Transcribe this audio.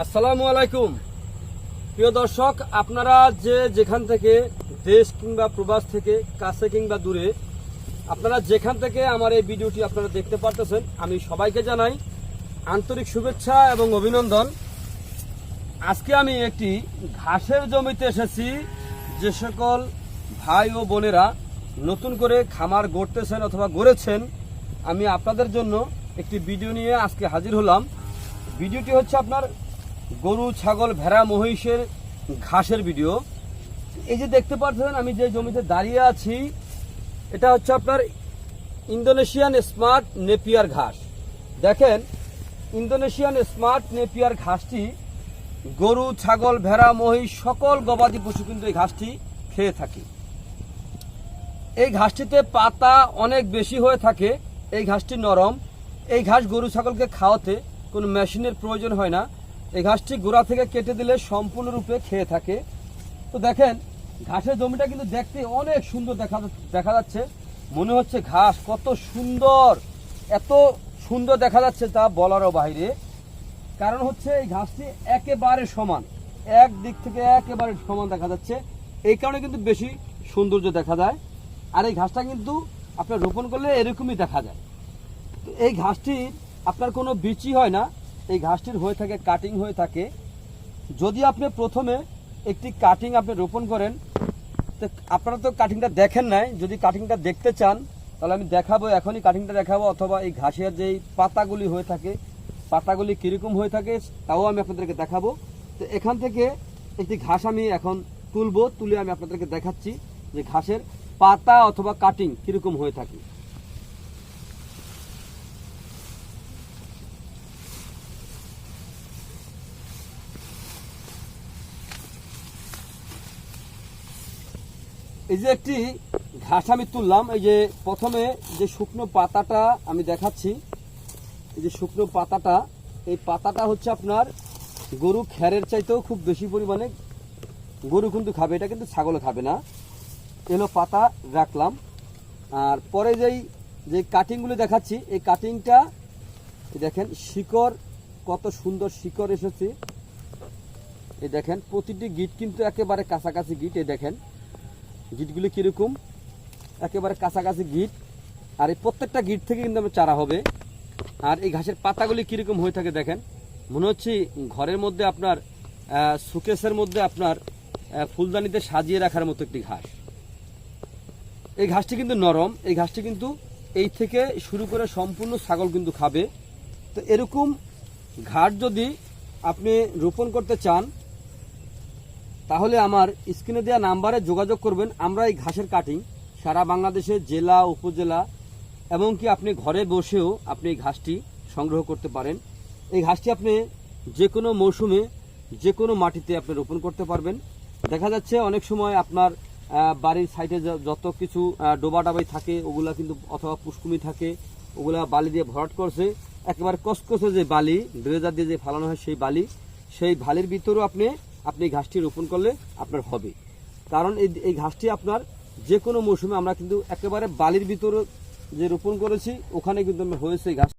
আসসালামু আলাইকুম। প্রিয় দর্শক, আপনারা যে যেখান থেকে দেশ কিংবা প্রবাস থেকে, কাছে কিংবা দূরে, আপনারা যেখান থেকে আমার এই ভিডিওটি আপনারা দেখতে পারতেছেন, আমি সবাইকে জানাই আন্তরিক শুভেচ্ছা এবং অভিনন্দন। আজকে আমি একটি ঘাসের জমিতে এসেছি। যে সকল ভাই ও বোনেরা নতুন করে খামার গড়তেছেন অথবা গড়েছেন, আমি আপনাদের জন্য একটি ভিডিও নিয়ে আজকে হাজির হলাম। ভিডিওটি হচ্ছে আপনার গরু, ছাগল, ভেড়া, মহিষের ঘাসের ভিডিও এই যে দেখতে পাচ্ছেন, আমি যে জমিতে দাঁড়িয়ে আছি, এটা হচ্ছে আপনার ইন্দোনেশিয়ান স্মার্ট নেপিয়ার ঘাস। দেখেন, ইন্দোনেশিয়ান স্মার্ট নেপিয়ার ঘাসটি গরু, ছাগল, ভেড়া, মহিষ, সকল গবাদি পশু কিন্তু এই ঘাসটি খেয়ে থাকে। এই ঘাসটিতে পাতা অনেক বেশি হয়ে থাকে, এই ঘাসটি নরম। এই ঘাস গরু, ছাগলকে খাওয়াতে কোনো মেশিনের প্রয়োজন হয় না। এই ঘাসটি গোড়া থেকে কেটে দিলে সম্পূর্ণরূপে খেয়ে থাকে। তো দেখেন, ঘাসের জমিটা কিন্তু দেখতে অনেক সুন্দর দেখা দেখা যাচ্ছে। মনে হচ্ছে ঘাস কত সুন্দর, এত সুন্দর দেখা যাচ্ছে তা বলারও বাইরে। কারণ হচ্ছে এই ঘাসটি একেবারে সমান, এক দিক থেকে একেবারে সমান দেখা যাচ্ছে। এই কারণে কিন্তু বেশি সৌন্দর্য দেখা যায়। আর এই ঘাসটা কিন্তু আপনার রোপণ করলে এরকমই দেখা যায়। তো এই ঘাসটি আপনার কোনো বিচি হয় না এই ঘাসটির হয়ে থাকে কাটিং হয়ে থাকে। যদি আপনি প্রথমে একটি কাটিং আপনি রোপণ করেন, তো আপনারা তো কাটিংটা দেখেন নাই। যদি কাটিংটা দেখতে চান, তাহলে আমি দেখাবো, এখনই কাটিংটা দেখাবো, অথবা এই ঘাসের যেই পাতাগুলি হয়ে থাকে, পাতাগুলি কীরকম হয়ে থাকে, তাও আমি আপনাদেরকে দেখাবো। তো এখান থেকে একটি ঘাস আমি এখন তুলবো, তুলে আমি আপনাদেরকে দেখাচ্ছি যে ঘাসের পাতা অথবা কাটিং কীরকম হয়ে থাকে। এই যে একটি ঘাস আমি তুললাম, এই যে প্রথমে যে শুকনো পাতাটা আমি দেখাচ্ছি, এই যে শুকনো পাতাটা, এই পাতাটা হচ্ছে আপনার গরু খ্যারের চাইতেও খুব বেশি পরিমাণে গরু কিন্তু খাবে, এটা কিন্তু ছাগলে খাবে না। এলো পাতা, রাখলাম। আর পরে যেই, যে কাটিংগুলো দেখাচ্ছি, এই কাটিংটা দেখেন শিকড়, কত সুন্দর শিকড় এসেছে। এই দেখেন, প্রতিটি গিট কিন্তু একেবারে কাছাকাছি গিট, এই দেখেন। গিটগুলি কীরকম? একেবারে কাছাকাছি গিট। আর এই প্রত্যেকটা গিট থেকে কিন্তু আমার চারা হবে। আর এই ঘাসের পাতাগুলি কীরকম হয়ে থাকে দেখেন। মনে হচ্ছে ঘরের মধ্যে আপনার সুকেসের মধ্যে আপনার ফুলদানিতে সাজিয়ে রাখার মতো একটি ঘাস। এই ঘাসটি কিন্তু নরম। এই ঘাসটি কিন্তু এই থেকে শুরু করে সম্পূর্ণ ছাগল কিন্তু খাবে। তো এরকম ঘাস যদি আপনি রোপণ করতে চান তাহলে আমার স্ক্রিনে দেওয়া নাম্বারে যোগাযোগ করবেন। আমরা এই ঘাসের কাটিং সারা বাংলাদেশে জেলা উপজেলা এমনকি আপনি ঘরে বসেও আপনি এই ঘাসটি সংগ্রহ করতে পারেন। এই ঘাসটি আপনি যে কোনো মৌসুমে যে কোনো মাটিতে আপনি রোপণ করতে পারবেন। দেখা যাচ্ছে অনেক সময় আপনার বাড়ির সাইডে যত কিছু আহ, ডোবা ডাবাই থাকে ওগুলা কিন্তু অথবা পুষ্কুমি থাকে ওগুলা বালি দিয়ে ভরাট করছে। একেবারে কসকসে যে বালি ড্রেজার দিয়ে যে ফালানো হয় সেই বালি সেই বালির ভিতরেও আপনি আপনি এই ঘাসটি রোপণ করলে আপনার হবে। কারণ এই এই ঘাসটি আপনার যে কোনো মৌসুমে আমরা কিন্তু একেবারে বালির ভিতরে যে রোপণ করেছি, ওখানে কিন্তু হয়েছে ঘাস